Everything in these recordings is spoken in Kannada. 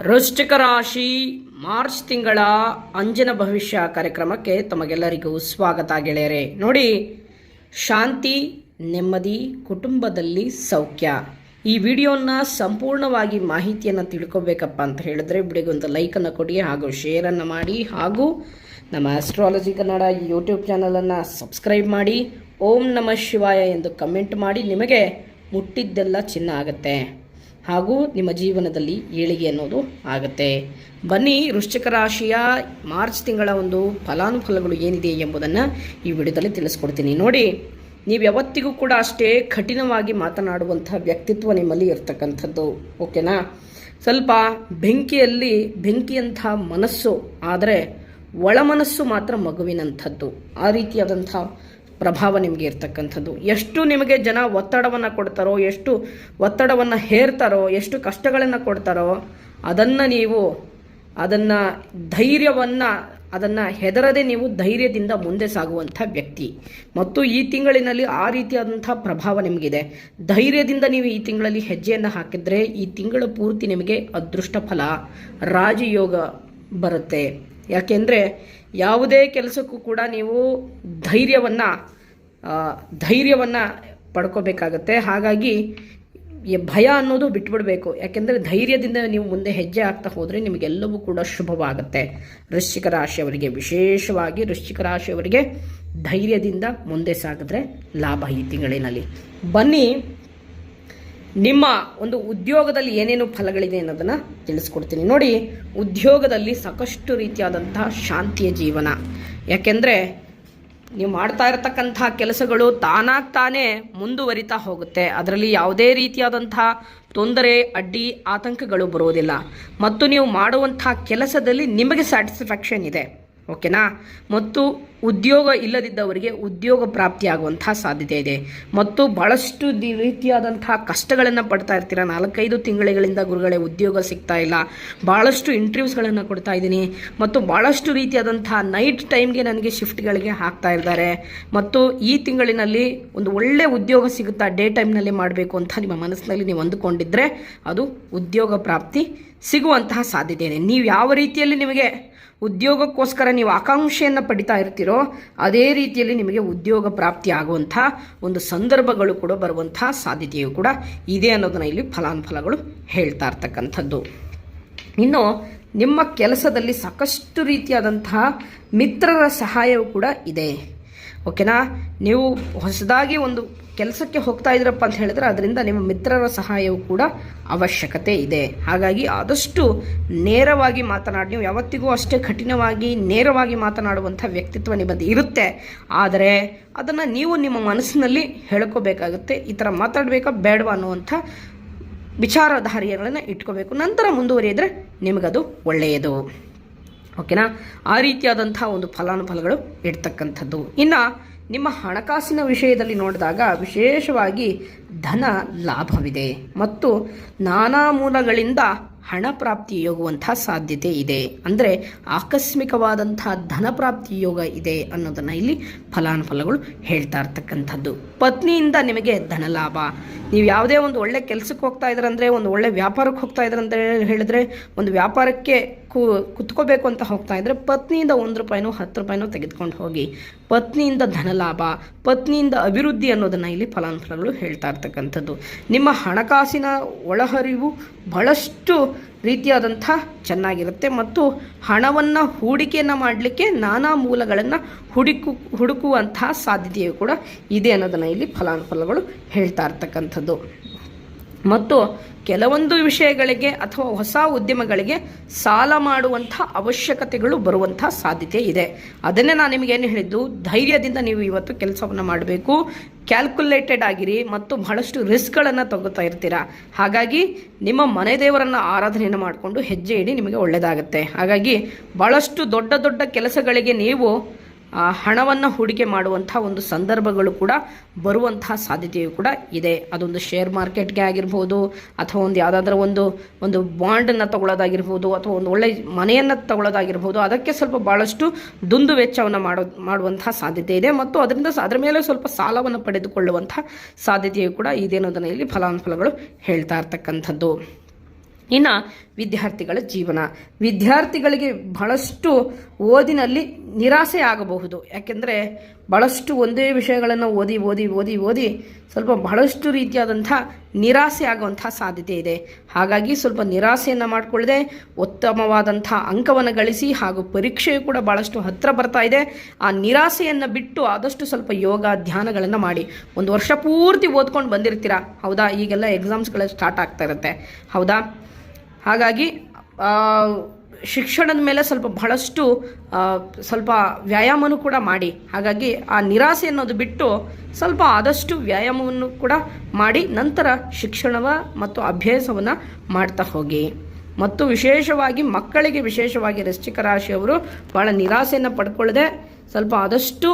ವೃಶ್ಚಿಕ ರಾಶಿ, ಮಾರ್ಚ್ ತಿಂಗಳ ಅಂಜನ ಭವಿಷ್ಯ ಕಾರ್ಯಕ್ರಮಕ್ಕೆ ತಮಗೆಲ್ಲರಿಗೂ ಸ್ವಾಗತ ಗೆಳೆಯರೆ. ನೋಡಿ, ಶಾಂತಿ, ನೆಮ್ಮದಿ, ಕುಟುಂಬದಲ್ಲಿ ಸೌಖ್ಯ. ಈ ವಿಡಿಯೋನ ಸಂಪೂರ್ಣವಾಗಿ ಮಾಹಿತಿಯನ್ನು ತಿಳ್ಕೊಬೇಕಪ್ಪ ಅಂತ ಹೇಳಿದ್ರೆ ಬಿಡಿಗೊಂದು ಲೈಕನ್ನು ಕೊಡಿ ಹಾಗೂ ಶೇರನ್ನು ಮಾಡಿ ಹಾಗೂ ನಮ್ಮ ಆಸ್ಟ್ರಾಲಜಿ ಕನ್ನಡ ಯೂಟ್ಯೂಬ್ ಚಾನಲನ್ನು ಸಬ್ಸ್ಕ್ರೈಬ್ ಮಾಡಿ. ಓಂ ನಮಃ ಶಿವಾಯ ಎಂದು ಕಮೆಂಟ್ ಮಾಡಿ. ನಿಮಗೆ ಮುಟ್ಟಿದ್ದೆಲ್ಲ ಚಿನ್ನ ಆಗುತ್ತೆ. ಹಾಗೂ ನಿಮ್ಮ ಜೀವನದಲ್ಲಿ ಏಳಿಗೆ ಅನ್ನೋದು ಆಗುತ್ತೆ. ಬನ್ನಿ, ವೃಶ್ಚಿಕ ರಾಶಿಯ ಮಾರ್ಚ್ ತಿಂಗಳ ಒಂದು ಫಲಾನುಫಲಗಳು ಏನಿದೆ ಎಂಬುದನ್ನು ಈ ವಿಡಿಯೋದಲ್ಲಿ ತಿಳಿಸ್ಕೊಡ್ತೀನಿ. ನೋಡಿ, ನೀವು ಯಾವತ್ತಿಗೂ ಕೂಡ ಅಷ್ಟೇ ಕಠಿಣವಾಗಿ ಮಾತನಾಡುವಂಥ ವ್ಯಕ್ತಿತ್ವ ನಿಮ್ಮಲ್ಲಿ ಇರ್ತಕ್ಕಂಥದ್ದು. ಓಕೆನಾ? ಸ್ವಲ್ಪ ಬೆಂಕಿಯಲ್ಲಿ, ಬೆಂಕಿಯಂಥ ಮನಸ್ಸು, ಆದರೆ ಒಳ ಮನಸ್ಸು ಮಾತ್ರ ಮಗುವಿನಂಥದ್ದು. ಆ ರೀತಿಯಾದಂಥ ಪ್ರಭಾವ ನಿಮಗೆ ಇರ್ತಕ್ಕಂಥದ್ದು. ಎಷ್ಟು ನಿಮಗೆ ಜನ ಒತ್ತಡವನ್ನು ಕೊಡ್ತಾರೋ, ಎಷ್ಟು ಒತ್ತಡವನ್ನು ಹೇರ್ತಾರೋ, ಎಷ್ಟು ಕಷ್ಟಗಳನ್ನು ಕೊಡ್ತಾರೋ, ಅದನ್ನು ನೀವು ಅದನ್ನು ಧೈರ್ಯವನ್ನು, ಅದನ್ನು ಹೆದರದೆ ನೀವು ಧೈರ್ಯದಿಂದ ಮುಂದೆ ಸಾಗುವಂಥ ವ್ಯಕ್ತಿ. ಮತ್ತು ಈ ತಿಂಗಳಿನಲ್ಲಿ ಆ ರೀತಿಯಾದಂಥ ಪ್ರಭಾವ ನಿಮಗಿದೆ. ಧೈರ್ಯದಿಂದ ನೀವು ಈ ತಿಂಗಳಲ್ಲಿ ಹೆಜ್ಜೆಯನ್ನು ಹಾಕಿದರೆ ಈ ತಿಂಗಳು ಪೂರ್ತಿ ನಿಮಗೆ ಅದೃಷ್ಟ ಫಲ, ರಾಜಯೋಗ ಬರುತ್ತೆ. ಯಾಕೆಂದರೆ ಯಾವುದೇ ಕೆಲಸಕ್ಕೂ ಕೂಡ ನೀವು ಧೈರ್ಯವನ್ನು ಧೈರ್ಯವನ್ನು ಪಡ್ಕೋಬೇಕಾಗತ್ತೆ. ಹಾಗಾಗಿ ಭಯ ಅನ್ನೋದು ಬಿಟ್ಬಿಡಬೇಕು. ಯಾಕೆಂದರೆ ಧೈರ್ಯದಿಂದ ನೀವು ಮುಂದೆ ಹೆಜ್ಜೆ ಆಗ್ತಾ ಹೋದರೆ ನಿಮಗೆಲ್ಲವೂ ಕೂಡ ಶುಭವಾಗುತ್ತೆ. ವೃಶ್ಚಿಕ ರಾಶಿಯವರಿಗೆ ವಿಶೇಷವಾಗಿ ವೃಶ್ಚಿಕ ರಾಶಿಯವರಿಗೆ ಧೈರ್ಯದಿಂದ ಮುಂದೆ ಸಾಗಿದ್ರೆ ಲಾಭ ಈ ತಿಂಗಳಿನಲ್ಲಿ. ಬನ್ನಿ, ನಿಮ್ಮ ಒಂದು ಉದ್ಯೋಗದಲ್ಲಿ ಏನೇನು ಫಲಗಳಿದೆ ಅನ್ನೋದನ್ನು ತಿಳಿಸ್ಕೊಡ್ತೀನಿ. ನೋಡಿ, ಉದ್ಯೋಗದಲ್ಲಿ ಸಾಕಷ್ಟು ರೀತಿಯಾದಂತಹ ಶಾಂತಿಯ ಜೀವನ. ಯಾಕೆಂದರೆ ನೀವು ಮಾಡ್ತಾ ಇರತಕ್ಕಂಥ ಕೆಲಸಗಳು ತಾನಾಗಿ ತಾನೇ ಮುಂದುವರಿತಾ ಹೋಗುತ್ತೆ. ಅದರಲ್ಲಿ ಯಾವುದೇ ರೀತಿಯಾದಂಥ ತೊಂದರೆ, ಅಡ್ಡಿ, ಆತಂಕಗಳು ಬರೋದಿಲ್ಲ ಮತ್ತು ನೀವು ಮಾಡುವಂಥ ಕೆಲಸದಲ್ಲಿ ನಿಮಗೆ ಸ್ಯಾಟಿಸ್ಫ್ಯಾಕ್ಷನ್ ಇದೆ. ಓಕೆನಾ? ಮತ್ತು ಉದ್ಯೋಗ ಇಲ್ಲದಿದ್ದವರಿಗೆ ಉದ್ಯೋಗ ಪ್ರಾಪ್ತಿಯಾಗುವಂತಹ ಸಾಧ್ಯತೆ ಇದೆ. ಮತ್ತು ಬಹಳಷ್ಟು ದಿ ರೀತಿಯಾದಂತಹ ಕಷ್ಟಗಳನ್ನು ಪಡ್ತಾ ಇರ್ತೀರ. ನಾಲ್ಕೈದು ತಿಂಗಳಿಂದ ಗುರುಗಳೇ, ಉದ್ಯೋಗ ಸಿಗ್ತಾ ಇಲ್ಲ. ಭಾಳಷ್ಟು ಇಂಟರ್ವ್ಯೂಸ್ಗಳನ್ನು ಕೊಡ್ತಾ ಇದ್ದೀನಿ. ಮತ್ತು ಭಾಳಷ್ಟು ರೀತಿಯಾದಂತಹ ನೈಟ್ ಟೈಮ್ಗೆ ನನಗೆ ಶಿಫ್ಟ್ಗಳಿಗೆ ಹಾಕ್ತಾ ಇದ್ದಾರೆ. ಮತ್ತು ಈ ತಿಂಗಳಿನಲ್ಲಿ ಒಂದು ಒಳ್ಳೆ ಉದ್ಯೋಗ ಸಿಗುತ್ತಾ ಡೇ ಟೈಮ್ನಲ್ಲಿ ಮಾಡಬೇಕು ಅಂತ ನಿಮ್ಮ ಮನಸ್ಸಿನಲ್ಲಿ ನೀವು ಅಂದುಕೊಂಡಿದ್ದರೆ ಅದು ಉದ್ಯೋಗ ಪ್ರಾಪ್ತಿ ಸಿಗುವಂತಹ ಸಾಧ್ಯತೆ ಇದೆ. ನೀವು ಯಾವ ರೀತಿಯಲ್ಲಿ ನಿಮಗೆ ಉದ್ಯೋಗಕ್ಕೋಸ್ಕರ ನೀವು ಆಕಾಂಕ್ಷೆಯನ್ನು ಪಡಿತಾ ಇರ್ತೀರೋ, ಅದೇ ರೀತಿಯಲ್ಲಿ ನಿಮಗೆ ಉದ್ಯೋಗ ಪ್ರಾಪ್ತಿ ಆಗುವಂಥ ಒಂದು ಸಂದರ್ಭಗಳು ಕೂಡ ಬರುವಂಥ ಸಾಧ್ಯತೆಯು ಕೂಡ ಇದೆ ಅನ್ನೋದನ್ನು ಇಲ್ಲಿ ಫಲಾನುಫಲಗಳು ಹೇಳ್ತಾ ಇರ್ತಕ್ಕಂಥದ್ದು. ಇನ್ನು ನಿಮ್ಮ ಕೆಲಸದಲ್ಲಿ ಸಾಕಷ್ಟು ರೀತಿಯಾದಂತಹ ಮಿತ್ರರ ಸಹಾಯವೂ ಕೂಡ ಇದೆ. ಓಕೆನಾ? ನೀವು ಹೊಸದಾಗಿ ಒಂದು ಕೆಲಸಕ್ಕೆ ಹೋಗ್ತಾ ಇದ್ರಪ್ಪ ಅಂತ ಹೇಳಿದ್ರೆ ಅದರಿಂದ ನಿಮ್ಮ ಮಿತ್ರರ ಸಹಾಯವೂ ಕೂಡ ಅವಶ್ಯಕತೆ ಇದೆ. ಹಾಗಾಗಿ ಆದಷ್ಟು ನೇರವಾಗಿ ಮಾತನಾಡಿ, ನೀವು ಯಾವತ್ತಿಗೂ ಅಷ್ಟೇ ಕಠಿಣವಾಗಿ, ನೇರವಾಗಿ ಮಾತನಾಡುವಂಥ ವ್ಯಕ್ತಿತ್ವ ನಿಮ್ಮದು ಇರುತ್ತೆ. ಆದರೆ ಅದನ್ನು ನೀವು ನಿಮ್ಮ ಮನಸ್ಸಿನಲ್ಲಿ ಹೇಳ್ಕೋಬೇಕಾಗುತ್ತೆ. ಈ ಥರ ಮಾತಾಡಬೇಕಾ ಬೇಡವಾ ಅನ್ನುವಂಥ ವಿಚಾರಧಾರಿಯಗಳನ್ನು ಇಟ್ಕೋಬೇಕು. ನಂತರ ಮುಂದುವರಿಯಿದ್ರೆ ನಿಮಗದು ಒಳ್ಳೆಯದು. ಓಕೆನಾ? ಆ ರೀತಿಯಾದಂಥ ಒಂದು ಫಲಾನುಫಲಗಳು ಇಡ್ತಕ್ಕಂಥದ್ದು ಇನ್ನು ನಿಮ್ಮ ಹಣಕಾಸಿನ ವಿಷಯದಲ್ಲಿ ನೋಡಿದಾಗ ವಿಶೇಷವಾಗಿ ಧನ ಲಾಭವಿದೆ ಮತ್ತು ನಾನಾ ಮೂಲಗಳಿಂದ ಹಣ ಪ್ರಾಪ್ತಿ ಯೋಗುವಂಥ ಸಾಧ್ಯತೆ ಇದೆ. ಅಂದರೆ ಆಕಸ್ಮಿಕವಾದಂತಹ ಧನ ಪ್ರಾಪ್ತಿ ಯೋಗ ಇದೆ ಅನ್ನೋದನ್ನು ಇಲ್ಲಿ ಫಲಾನುಫಲಗಳು ಹೇಳ್ತಾ ಇರ್ತಕ್ಕಂಥದ್ದು. ಪತ್ನಿಯಿಂದ ನಿಮಗೆ ಧನ ಲಾಭ. ನೀವು ಯಾವುದೇ ಒಂದು ಒಳ್ಳೆ ಕೆಲಸಕ್ಕೆ ಹೋಗ್ತಾ ಇದ್ರಂದರೆ, ಒಂದು ಒಳ್ಳೆ ವ್ಯಾಪಾರಕ್ಕೆ ಹೋಗ್ತಾ ಇದ್ರಂತ ಹೇಳಿದ್ರೆ, ಒಂದು ವ್ಯಾಪಾರಕ್ಕೆ ಕು ಕುತ್ಕೋಬೇಕು ಅಂತ ಹೋಗ್ತಾ ಇದ್ರೆ ಪತ್ನಿಯಿಂದ ಒಂದು ರೂಪಾಯಿನೋ ಹತ್ತು ರೂಪಾಯಿನೋ ತೆಗೆದುಕೊಂಡು ಹೋಗಿ ಪತ್ನಿಯಿಂದ ಧನ ಲಾಭ ಪತ್ನಿಯಿಂದ ಅಭಿವೃದ್ಧಿ ಅನ್ನೋದನ್ನು ಇಲ್ಲಿ ಫಲಾನುಫಲಗಳು ಹೇಳ್ತಾ ಇರ್ತಕ್ಕಂಥದ್ದು. ನಿಮ್ಮ ಹಣಕಾಸಿನ ಒಳಹರಿವು ಬಹಳಷ್ಟು ರೀತಿಯಾದಂಥ ಚೆನ್ನಾಗಿರುತ್ತೆ ಮತ್ತು ಹಣವನ್ನು ಹೂಡಿಕೆಯನ್ನು ಮಾಡಲಿಕ್ಕೆ ನಾನಾ ಮೂಲಗಳನ್ನು ಹುಡುಕು, ಹುಡುಕುವಂತಹ ಸಾಧ್ಯತೆಯು ಕೂಡ ಇದೆ ಅನ್ನೋದನ್ನು ಇಲ್ಲಿ ಫಲಾನುಫಲಗಳು ಹೇಳ್ತಾ ಇರ್ತಕ್ಕಂಥದ್ದು. ಮತ್ತು ಕೆಲವೊಂದು ವಿಷಯಗಳಿಗೆ ಅಥವಾ ಹೊಸ ಉದ್ಯಮಗಳಿಗೆ ಸಾಲ ಮಾಡುವಂಥ ಅವಶ್ಯಕತೆಗಳು ಬರುವಂಥ ಸಾಧ್ಯತೆ ಇದೆ. ಅದನ್ನೇ ನಾನು ನಿಮಗೇನು ಹೇಳಿದ್ದು? ಧೈರ್ಯದಿಂದ ನೀವು ಇವತ್ತು ಕೆಲಸವನ್ನು ಮಾಡಬೇಕು. ಕ್ಯಾಲ್ಕುಲೇಟೆಡ್ ಆಗಿರಿ ಮತ್ತು ಬಹಳಷ್ಟು ರಿಸ್ಕ್ಗಳನ್ನು ತಗೋತಾ ಇರ್ತೀರಾ? ಹಾಗಾಗಿ ನಿಮ್ಮ ಮನೆ ದೇವರನ್ನು ಆರಾಧನೆಯನ್ನು ಮಾಡಿಕೊಂಡು ಹೆಜ್ಜೆ ಇಡಿ ನಿಮಗೆ ಒಳ್ಳೆಯದಾಗುತ್ತೆ ಹಾಗಾಗಿ ಭಾಳಷ್ಟು ದೊಡ್ಡ ದೊಡ್ಡ ಕೆಲಸಗಳಿಗೆ ನೀವು ಹಣವನ್ನು ಹೂಡಿಕೆ ಮಾಡುವಂಥ ಒಂದು ಸಂದರ್ಭಗಳು ಕೂಡ ಬರುವಂತಹ ಸಾಧ್ಯತೆಯು ಕೂಡ ಇದೆ. ಅದೊಂದು ಶೇರ್ ಮಾರ್ಕೆಟ್ಗೆ ಆಗಿರ್ಬೋದು, ಅಥವಾ ಒಂದು ಯಾವುದಾದ್ರೂ ಒಂದು ಒಂದು ಬಾಂಡನ್ನು ತಗೊಳ್ಳೋದಾಗಿರ್ಬೋದು, ಅಥವಾ ಒಂದು ಒಳ್ಳೆ ಮನೆಯನ್ನು ತಗೊಳ್ಳೋದಾಗಿರ್ಬೋದು, ಅದಕ್ಕೆ ಸ್ವಲ್ಪ ಭಾಳಷ್ಟು ದುಂದು ವೆಚ್ಚವನ್ನು ಮಾಡೋ, ಮಾಡುವಂಥ ಸಾಧ್ಯತೆ ಇದೆ. ಮತ್ತು ಅದರಿಂದ ಅದರ ಮೇಲೆ ಸ್ವಲ್ಪ ಸಾಲವನ್ನು ಪಡೆದುಕೊಳ್ಳುವಂಥ ಸಾಧ್ಯತೆಯು ಕೂಡ ಇದೆ ಅನ್ನೋದನ್ನು ಇಲ್ಲಿ ಫಲಾನುಫಲಗಳು ಹೇಳ್ತಾ ಇರ್ತಕ್ಕಂಥದ್ದು. ಇನ್ನು ವಿದ್ಯಾರ್ಥಿಗಳ ಜೀವನ. ವಿದ್ಯಾರ್ಥಿಗಳಿಗೆ ಬಹಳಷ್ಟು ಓದಿನಲ್ಲಿ ನಿರಾಸೆ ಆಗಬಹುದು. ಯಾಕೆಂದರೆ ಬಹಳಷ್ಟು ಒಂದೇ ವಿಷಯಗಳನ್ನು ಓದಿ ಓದಿ ಓದಿ ಓದಿ ಸ್ವಲ್ಪ ಬಹಳಷ್ಟು ರೀತಿಯಾದಂಥ ನಿರಾಸೆ ಆಗುವಂಥ ಸಾಧ್ಯತೆ ಇದೆ. ಹಾಗಾಗಿ ಸ್ವಲ್ಪ ನಿರಾಸೆಯನ್ನು ಮಾಡಿಕೊಳ್ಳದೆ ಉತ್ತಮವಾದಂಥ ಅಂಕವನ್ನು ಗಳಿಸಿ ಹಾಗೂ ಪರೀಕ್ಷೆಯು ಕೂಡ ಭಾಳಷ್ಟು ಹತ್ತಿರ ಬರ್ತಾ ಇದೆ. ಆ ನಿರಾಸೆಯನ್ನು ಬಿಟ್ಟು ಆದಷ್ಟು ಸ್ವಲ್ಪ ಯೋಗ, ಧ್ಯಾನಗಳನ್ನು ಮಾಡಿ. ಒಂದು ವರ್ಷ ಪೂರ್ತಿ ಓದ್ಕೊಂಡು ಬಂದಿರ್ತೀರಾ? ಹೌದಾ? ಈಗೆಲ್ಲ ಎಕ್ಸಾಮ್ಸ್ಗಳು ಸ್ಟಾರ್ಟ್ ಆಗ್ತಾ ಇರುತ್ತೆ. ಹೌದಾ? ಹಾಗಾಗಿ ಶಿಕ್ಷಣದ ಮೇಲೆ ಸ್ವಲ್ಪ ಬಹಳಷ್ಟು ಸ್ವಲ್ಪ ವ್ಯಾಯಾಮನೂ ಕೂಡ ಮಾಡಿ. ಹಾಗಾಗಿ ಆ ನಿರಾಸೆ ಅನ್ನೋದು ಬಿಟ್ಟು ಸ್ವಲ್ಪ ಆದಷ್ಟು ವ್ಯಾಯಾಮವನ್ನು ಕೂಡ ಮಾಡಿ, ನಂತರ ಶಿಕ್ಷಣವ ಮತ್ತು ಅಭ್ಯಾಸವನ್ನು ಮಾಡ್ತಾ ಹೋಗಿ. ಮತ್ತು ವಿಶೇಷವಾಗಿ ಮಕ್ಕಳಿಗೆ ವಿಶೇಷವಾಗಿ ವೃಶ್ಚಿಕ ರಾಶಿಯವರು ಭಾಳ ನಿರಾಸೆಯನ್ನು ಪಡ್ಕೊಳ್ಳದೆ ಸ್ವಲ್ಪ ಆದಷ್ಟು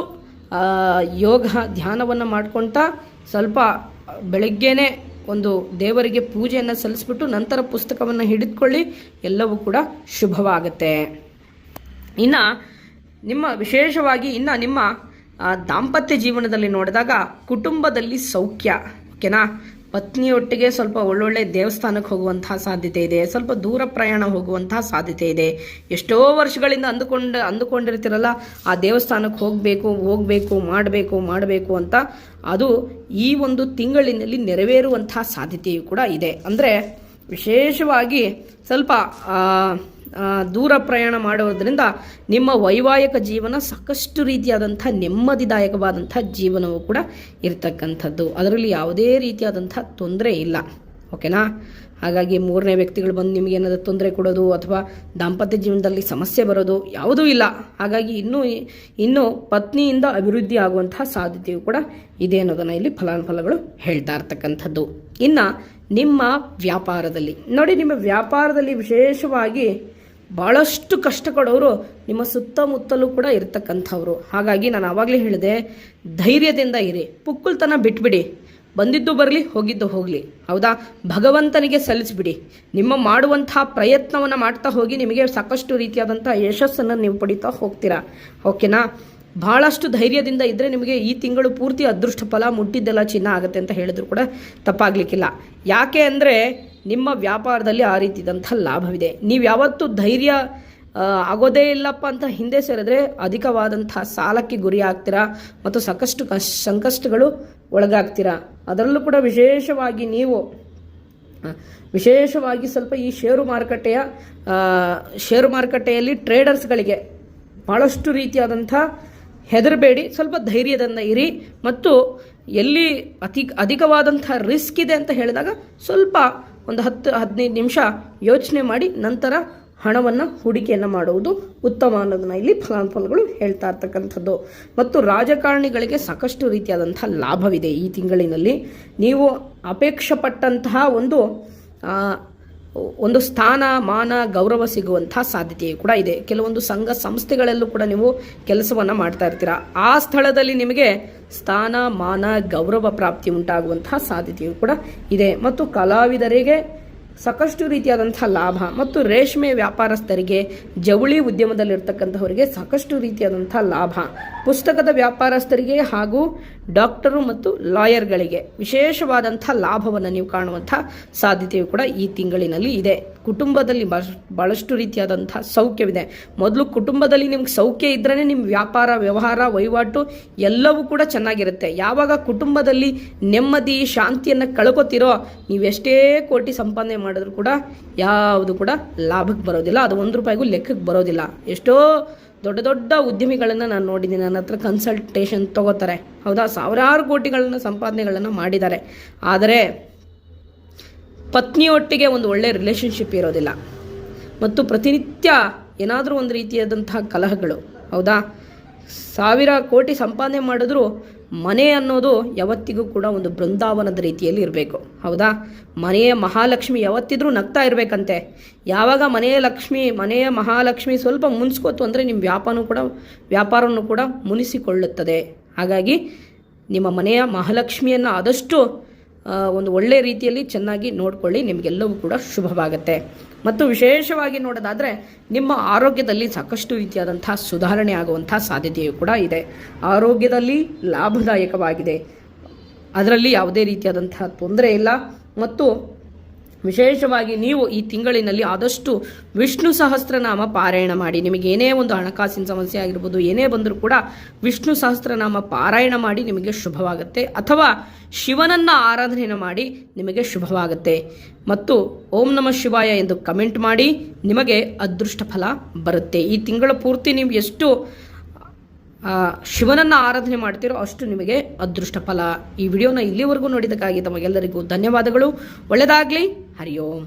ಯೋಗ ಧ್ಯಾನವನ್ನು ಮಾಡ್ಕೊಳ್ತಾ ಸ್ವಲ್ಪ ಬೆಳಗ್ಗೆನೇ ಒಂದು ದೇವರಿಗೆ ಪೂಜೆಯನ್ನು ಸಲ್ಲಿಸ್ಬಿಟ್ಟು ನಂತರ ಪುಸ್ತಕವನ್ನು ಹಿಡಿದುಕೊಳ್ಳಿ, ಎಲ್ಲವೂ ಕೂಡ ಶುಭವಾಗುತ್ತೆ. ಇನ್ನು ನಿಮ್ಮ ವಿಶೇಷವಾಗಿ ಇನ್ನು ನಿಮ್ಮ ದಾಂಪತ್ಯ ಜೀವನದಲ್ಲಿ ನೋಡಿದಾಗ ಕುಟುಂಬದಲ್ಲಿ ಸೌಖ್ಯ, ಓಕೆನಾ? ಪತ್ನಿಯೊಟ್ಟಿಗೆ ಸ್ವಲ್ಪ ಒಳ್ಳೊಳ್ಳೆ ದೇವಸ್ಥಾನಕ್ಕೆ ಹೋಗುವಂತಹ ಸಾಧ್ಯತೆ ಇದೆ, ಸ್ವಲ್ಪ ದೂರ ಪ್ರಯಾಣ ಹೋಗುವಂತಹ ಸಾಧ್ಯತೆ ಇದೆ. ಎಷ್ಟೋ ವರ್ಷಗಳಿಂದ ಅಂದುಕೊಂಡ, ಅಂದುಕೊಂಡಿರ್ತೀರಲ್ಲ, ಆ ದೇವಸ್ಥಾನಕ್ಕೆ ಹೋಗಬೇಕು ಹೋಗಬೇಕು, ಮಾಡಬೇಕು ಮಾಡಬೇಕು ಅಂತ. ಅದು ಈ ಒಂದು ತಿಂಗಳಿನಲ್ಲಿ ನೆರವೇರುವಂತಹ ಸಾಧ್ಯತೆಯು ಕೂಡ ಇದೆ. ಅಂದರೆ ವಿಶೇಷವಾಗಿ ಸ್ವಲ್ಪ ದೂರ ಪ್ರಯಾಣ ಮಾಡೋದ್ರಿಂದ ನಿಮ್ಮ ವೈವಾಹಿಕ ಜೀವನ ಸಾಕಷ್ಟು ರೀತಿಯಾದಂಥ ನೆಮ್ಮದಿದಾಯಕವಾದಂಥ ಜೀವನವು ಕೂಡ ಇರತಕ್ಕಂಥದ್ದು. ಅದರಲ್ಲಿ ಯಾವುದೇ ರೀತಿಯಾದಂಥ ತೊಂದರೆ ಇಲ್ಲ. ಓಕೆನಾ? ಹಾಗಾಗಿ ಮೂರನೇ ವ್ಯಕ್ತಿಗಳು ಬಂದು ನಿಮಗೆ ಏನಾದರೂ ತೊಂದರೆ ಕೊಡೋದು ಅಥವಾ ದಾಂಪತ್ಯ ಜೀವನದಲ್ಲಿ ಸಮಸ್ಯೆ ಬರೋದು ಯಾವುದೂ ಇಲ್ಲ. ಹಾಗಾಗಿ ಇನ್ನೂ ಇನ್ನೂ ಪತ್ನಿಯಿಂದ ಅಭಿವೃದ್ಧಿ ಆಗುವಂತಹ ಸಾಧ್ಯತೆಯು ಕೂಡ ಇದೆ ಅನ್ನೋದನ್ನು ಇಲ್ಲಿ ಫಲಾನುಫಲಗಳು ಹೇಳ್ತಾ ಇರ್ತಕ್ಕಂಥದ್ದು. ಇನ್ನು ನಿಮ್ಮ ವ್ಯಾಪಾರದಲ್ಲಿ, ನೋಡಿ ನಿಮ್ಮ ವ್ಯಾಪಾರದಲ್ಲಿ ವಿಶೇಷವಾಗಿ ಭಾಳಷ್ಟು ಕಷ್ಟಪಡೋರು ನಿಮ್ಮ ಸುತ್ತಮುತ್ತಲೂ ಕೂಡ ಇರ್ತಕ್ಕಂಥವ್ರು. ಹಾಗಾಗಿ ನಾನು ಆವಾಗಲೇ ಹೇಳಿದೆ, ಧೈರ್ಯದಿಂದ ಇರಿ. ಪುಕ್ಕುಲ್ತನ ಬಿಟ್ಬಿಡಿ. ಬಂದಿದ್ದು ಬರಲಿ, ಹೋಗಿದ್ದು ಹೋಗಲಿ. ಹೌದಾ? ಭಗವಂತನಿಗೆ ಸಲ್ಲಿಸ್ಬಿಡಿ. ನಿಮ್ಮ ಮಾಡುವಂತಹ ಪ್ರಯತ್ನವನ್ನು ಮಾಡ್ತಾ ಹೋಗಿ ನಿಮಗೆ ಸಾಕಷ್ಟು ರೀತಿಯಾದಂಥ ಯಶಸ್ಸನ್ನು ನೀವು ಪಡಿತಾ ಹೋಗ್ತೀರಾ? ಓಕೆನಾ? ಭಾಳಷ್ಟು ಧೈರ್ಯದಿಂದ ಇದ್ದರೆ ನಿಮಗೆ ಈ ತಿಂಗಳು ಪೂರ್ತಿ ಅದೃಷ್ಟ ಫಲ, ಮುಟ್ಟಿದ್ದೆಲ್ಲ ಚಿನ್ನ ಆಗುತ್ತೆ ಅಂತ ಹೇಳಿದ್ರು ಕೂಡ ತಪ್ಪಾಗಲಿಕ್ಕಿಲ್ಲ. ಯಾಕೆ ಅಂದರೆ ನಿಮ್ಮ ವ್ಯಾಪಾರದಲ್ಲಿ ಆ ರೀತಿಯಾದಂಥ ಲಾಭವಿದೆ. ನೀವು ಯಾವತ್ತೂ ಧೈರ್ಯ ಆಗೋದೇ ಇಲ್ಲಪ್ಪ ಅಂತ ಹಿಂದೆ ಸೇರಿದ್ರೆ ಅಧಿಕವಾದಂಥ ಸಾಲಕ್ಕೆ ಗುರಿ ಆಗ್ತೀರಾ ಮತ್ತು ಸಾಕಷ್ಟು ಕಷ್ಟ ಸಂಕಷ್ಟಗಳು ಒಳಗಾಗ್ತೀರಾ? ಅದರಲ್ಲೂ ಕೂಡ ವಿಶೇಷವಾಗಿ ನೀವು ವಿಶೇಷವಾಗಿ ಸ್ವಲ್ಪ ಈ ಷೇರು ಮಾರುಕಟ್ಟೆಯ ಷೇರು ಮಾರುಕಟ್ಟೆಯಲ್ಲಿ ಟ್ರೇಡರ್ಸ್ಗಳಿಗೆ ಭಾಳಷ್ಟು ರೀತಿಯಾದಂಥ ಹೆದರಬೇಡಿ, ಸ್ವಲ್ಪ ಧೈರ್ಯದಿಂದ ಇರಿ ಮತ್ತು ಎಲ್ಲಿ ಅತಿ, ಅಧಿಕವಾದಂಥ ರಿಸ್ಕ್ ಇದೆ ಅಂತ ಹೇಳಿದಾಗ ಸ್ವಲ್ಪ ಒಂದು ಹತ್ತು, ಹದಿನೈದು ನಿಮಿಷ ಯೋಚನೆ ಮಾಡಿ ನಂತರ ಹಣವನ್ನು ಹೂಡಿಕೆಯನ್ನು ಮಾಡುವುದು ಉತ್ತಮ ಅನ್ನೋದನ್ನ ಇಲ್ಲಿ ಫಲಾನುಫಲಗಳು ಹೇಳ್ತಾ ಇರ್ತಕ್ಕಂಥದ್ದು. ಮತ್ತು ರಾಜಕಾರಣಿಗಳಿಗೆ ಸಾಕಷ್ಟು ರೀತಿಯಾದಂತಹ ಲಾಭವಿದೆ ಈ ತಿಂಗಳಿನಲ್ಲಿ. ನೀವು ಅಪೇಕ್ಷೆ ಪಟ್ಟಂತಹ ಒಂದು ಒಂದು ಸ್ಥಾನ, ಮಾನ, ಗೌರವ ಸಿಗುವಂಥ ಸಾಧ್ಯತೆಯು ಕೂಡ ಇದೆ. ಕೆಲವೊಂದು ಸಂಘ ಸಂಸ್ಥೆಗಳಲ್ಲೂ ಕೂಡ ನೀವು ಕೆಲಸವನ್ನು ಮಾಡ್ತಾ ಇರ್ತೀರಾ. ಆ ಸ್ಥಳದಲ್ಲಿ ನಿಮಗೆ ಸ್ಥಾನ, ಮಾನ, ಗೌರವ ಪ್ರಾಪ್ತಿ ಉಂಟಾಗುವಂತಹ ಸಾಧ್ಯತೆಯು ಕೂಡ ಇದೆ. ಮತ್ತು ಕಲಾವಿದರಿಗೆ ಸಾಕಷ್ಟು ರೀತಿಯಾದಂಥ ಲಾಭ ಮತ್ತು ರೇಷ್ಮೆ ವ್ಯಾಪಾರಸ್ಥರಿಗೆ, ಜವಳಿ ಉದ್ಯಮದಲ್ಲಿರ್ತಕ್ಕಂಥವರಿಗೆ ಸಾಕಷ್ಟು ರೀತಿಯಾದಂಥ ಲಾಭ. ಪುಸ್ತಕದ ವ್ಯಾಪಾರಸ್ಥರಿಗೆ ಹಾಗೂ ಡಾಕ್ಟರು ಮತ್ತು ಲಾಯರ್ಗಳಿಗೆ ವಿಶೇಷವಾದಂಥ ಲಾಭವನ್ನು ನೀವು ಕಾಣುವಂಥ ಸಾಧ್ಯತೆಯು ಕೂಡ ಈ ತಿಂಗಳಿನಲ್ಲಿ ಇದೆ. ಕುಟುಂಬದಲ್ಲಿ ಬಹಳ- ಬಹಳಷ್ಟು ರೀತಿಯಾದಂಥ ಸೌಖ್ಯವಿದೆ. ಮೊದಲು ಕುಟುಂಬದಲ್ಲಿ ನಿಮ್ಗೆ ಸೌಖ್ಯ ಇದ್ರೇ ನಿಮ್ಮ ವ್ಯಾಪಾರ, ವ್ಯವಹಾರ, ವಹಿವಾಟು ಎಲ್ಲವೂ ಕೂಡ ಚೆನ್ನಾಗಿರುತ್ತೆ. ಯಾವಾಗ ಕುಟುಂಬದಲ್ಲಿ ನೆಮ್ಮದಿ, ಶಾಂತಿಯನ್ನು ಕಳ್ಕೊತಿರೋ ನೀವೆಷ್ಟೇ ಕೋಟಿ ಸಂಪಾದನೆ ಮಾಡಿದ್ರು ಕೂಡ ಯಾವುದು ಕೂಡ ಲಾಭಕ್ಕೆ ಬರೋದಿಲ್ಲ. ಅದು ಒಂದು ರೂಪಾಯಿಗೂ ಲೆಕ್ಕಕ್ಕೆ ಬರೋದಿಲ್ಲ. ಎಷ್ಟೋ ದೊಡ್ಡ ದೊಡ್ಡ ಉದ್ಯಮಿಗಳನ್ನು ನಾನು ನೋಡಿದ್ದೀನಿ. ನನ್ನ ಹತ್ರ ಕನ್ಸಲ್ಟೇಷನ್ ತಗೋತಾರೆ. ಹೌದಾ? ಸಾವಿರಾರು ಕೋಟಿಗಳನ್ನು ಸಂಪಾದನೆಗಳನ್ನು ಮಾಡಿದ್ದಾರೆ. ಆದರೆ ಪತ್ನಿಯೊಟ್ಟಿಗೆ ಒಂದು ಒಳ್ಳೆ ರಿಲೇಷನ್ಶಿಪ್ ಇರೋದಿಲ್ಲ. ಮತ್ತು ಪ್ರತಿನಿತ್ಯ ಏನಾದರೂ ಒಂದು ರೀತಿಯಾದಂತಹ ಕಲಹಗಳು. ಹೌದಾ? ಸಾವಿರ ಕೋಟಿ ಸಂಪಾದನೆ ಮಾಡಿದ್ರೂ ಮನೆ ಅನ್ನೋದು ಯಾವತ್ತಿಗೂ ಕೂಡ ಒಂದು ಬೃಂದಾವನದ ರೀತಿಯಲ್ಲಿ ಇರಬೇಕು. ಹೌದಾ? ಮನೆಯ ಮಹಾಲಕ್ಷ್ಮಿ ಯಾವತ್ತಿದ್ರೂ ನಗ್ತಾ ಇರಬೇಕಂತೆ. ಯಾವಾಗ ಮನೆಯ ಲಕ್ಷ್ಮಿ ಮನೆಯ ಮಹಾಲಕ್ಷ್ಮಿ ಸ್ವಲ್ಪ ಮುನ್ಸ್ಕೋತು ಅಂದರೆ ನಿಮ್ಮ ವ್ಯಾಪಾರನೂ ಕೂಡ, ವ್ಯಾಪಾರವನ್ನು ಕೂಡ ಮುನಿಸಿಕೊಳ್ಳುತ್ತದೆ. ಹಾಗಾಗಿ ನಿಮ್ಮ ಮನೆಯ ಮಹಾಲಕ್ಷ್ಮಿಯನ್ನು ಆದಷ್ಟು ಒಂದು ಒಳ್ಳೆ ರೀತಿಯಲ್ಲಿ ಚೆನ್ನಾಗಿ ನೋಡ್ಕೊಳ್ಳಿ. ನಿಮಗೆಲ್ಲವೂ ಕೂಡ ಶುಭವಾಗುತ್ತೆ. ಮತ್ತು ವಿಶೇಷವಾಗಿ ನೋಡೋದಾದರೆ, ನಿಮ್ಮ ಆರೋಗ್ಯದಲ್ಲಿ ಸಾಕಷ್ಟು ರೀತಿಯಾದಂಥ ಸುಧಾರಣೆ ಆಗುವಂಥ ಸಾಧ್ಯತೆಯೂ ಕೂಡ ಇದೆ. ಆರೋಗ್ಯದಲ್ಲಿ ಲಾಭದಾಯಕವಾಗಿದೆ. ಅದರಲ್ಲಿ ಯಾವುದೇ ರೀತಿಯಾದಂತಹ ತೊಂದರೆ ಇಲ್ಲ. ಮತ್ತು ವಿಶೇಷವಾಗಿ ನೀವು ಈ ತಿಂಗಳಿನಲ್ಲಿ ಆದಷ್ಟು ವಿಷ್ಣು ಸಹಸ್ರನಾಮ ಪಾರಾಯಣ ಮಾಡಿ. ನಿಮಗೆ ಏನೇ ಒಂದು ಹಣಕಾಸಿನ ಸಮಸ್ಯೆ ಆಗಿರ್ಬೋದು, ಏನೇ ಬಂದರೂ ಕೂಡ ವಿಷ್ಣು ಸಹಸ್ರನಾಮ ಪಾರಾಯಣ ಮಾಡಿ ನಿಮಗೆ ಶುಭವಾಗುತ್ತೆ. ಅಥವಾ ಶಿವನನ್ನ ಆರಾಧನೆ ಮಾಡಿ ನಿಮಗೆ ಶುಭವಾಗುತ್ತೆ. ಮತ್ತು ಓಂ ನಮಃ ಶಿವಾಯ ಎಂದು ಕಮೆಂಟ್ ಮಾಡಿ, ನಿಮಗೆ ಅದೃಷ್ಟ ಫಲ ಬರುತ್ತೆ. ಈ ತಿಂಗಳ ಪೂರ್ತಿ ನೀವು ಎಷ್ಟು ಶಿವನನ್ನು ಆರಾಧನೆ ಮಾಡ್ತಿರೋ ಅಷ್ಟು ನಿಮಗೆ ಅದೃಷ್ಟ ಫಲ. ಈ ವಿಡಿಯೋನ ಇಲ್ಲಿವರೆಗೂ ನೋಡಿದ್ದಕ್ಕಾಗಿ ತಮಗೆಲ್ಲರಿಗೂ ಧನ್ಯವಾದಗಳು. ಒಳ್ಳೆಯದಾಗಲಿ ಹರಿ ಓಂ